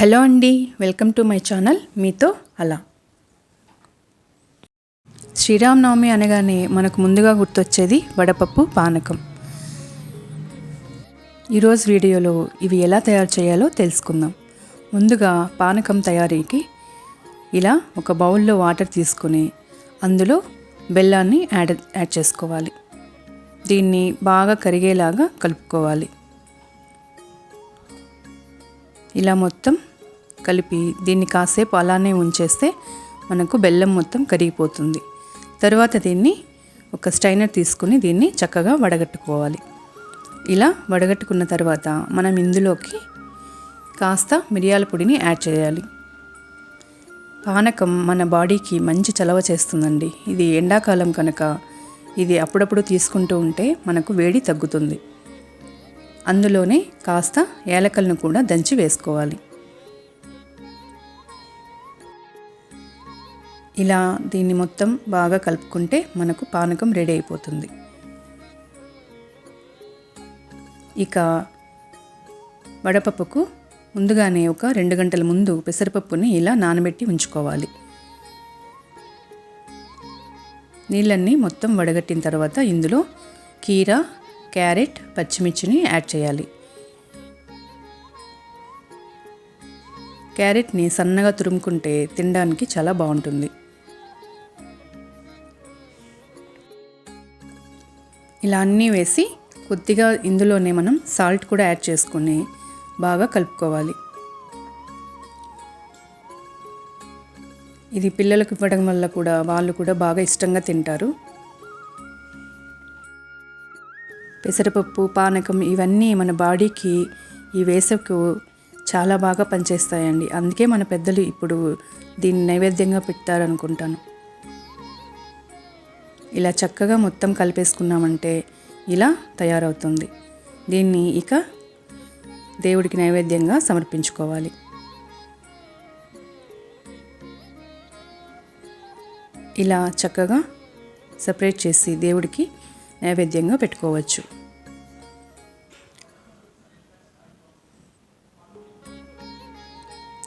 Hello అండి welcome to my channel మీతో అలా. శ్రీరామనవమి అనగానే మనకు ముందుగా గుర్తొచ్చేది వడపప్పు పానకం. ఈరోజు వీడియోలో ఇవి ఎలా తయారు చేయాలో తెలుసుకుందాం. ముందుగా పానకం తయారీకి ఇలా ఒక బౌల్లో వాటర్ తీసుకొని అందులో బెల్లాన్ని యాడ్ యాడ్ చేసుకోవాలి. దీన్ని బాగా కరిగేలాగా కలుపుకోవాలి. ఇలా మొత్తం కలిపి దీన్ని కాసేపు అలానే ఉంచేస్తే మనకు బెల్లం మొత్తం కరిగిపోతుంది. తర్వాత దీన్ని ఒక స్టైనర్ తీసుకుని దీన్ని చక్కగా వడగట్టుకోవాలి. ఇలా వడగట్టుకున్న తర్వాత మనం ఇందులోకి కాస్త మిరియాల పొడిని యాడ్ చేయాలి. పానకం మన బాడీకి మంచి చలవ చేస్తుందండి. ఇది ఎండాకాలం కనుక ఇది అప్పుడప్పుడు తీసుకుంటూ ఉంటే మనకు వేడి తగ్గుతుంది. అందులోనే కాస్త ఏలకలను కూడా దంచి వేసుకోవాలి. ఇలా దీన్ని మొత్తం బాగా కలుపుకుంటే మనకు పానకం రెడీ అయిపోతుంది. ఇక వడపప్పుకు ముందుగానే ఒక రెండు గంటల ముందు పెసరపప్పుని ఇలా నానబెట్టి ఉంచుకోవాలి. నీళ్ళన్నీ మొత్తం వడగట్టిన తర్వాత ఇందులో కీర క్యారెట్ పచ్చిమిర్చిని యాడ్ చేయాలి. క్యారెట్ని సన్నగా తురుముకుంటే తినడానికి చాలా బాగుంటుంది. ఇలా అన్నీ వేసి కొద్దిగా ఇందులోనే మనం సాల్ట్ కూడా యాడ్ చేసుకొని బాగా కలుపుకోవాలి. ఇది పిల్లలకు ఇవ్వడం వల్ల కూడా వాళ్ళు కూడా బాగా ఇష్టంగా తింటారు. పెసరపప్పు పానకం ఇవన్నీ మన బాడీకి ఈ వేసవికు చాలా బాగా పనిచేస్తాయండి. అందుకే మన పెద్దలు ఇప్పుడు దీన్ని నైవేద్యంగా పెట్టారనుకుంటాను ఇలా చక్కగా మొత్తం కలిపేసుకున్నామంటే ఇలా తయారవుతుంది. దీన్ని ఇక దేవుడికి నైవేద్యంగా సమర్పించుకోవాలి. ఇలా చక్కగా సపరేట్ చేసి దేవుడికి నైవేద్యంగా పెట్టుకోవచ్చు.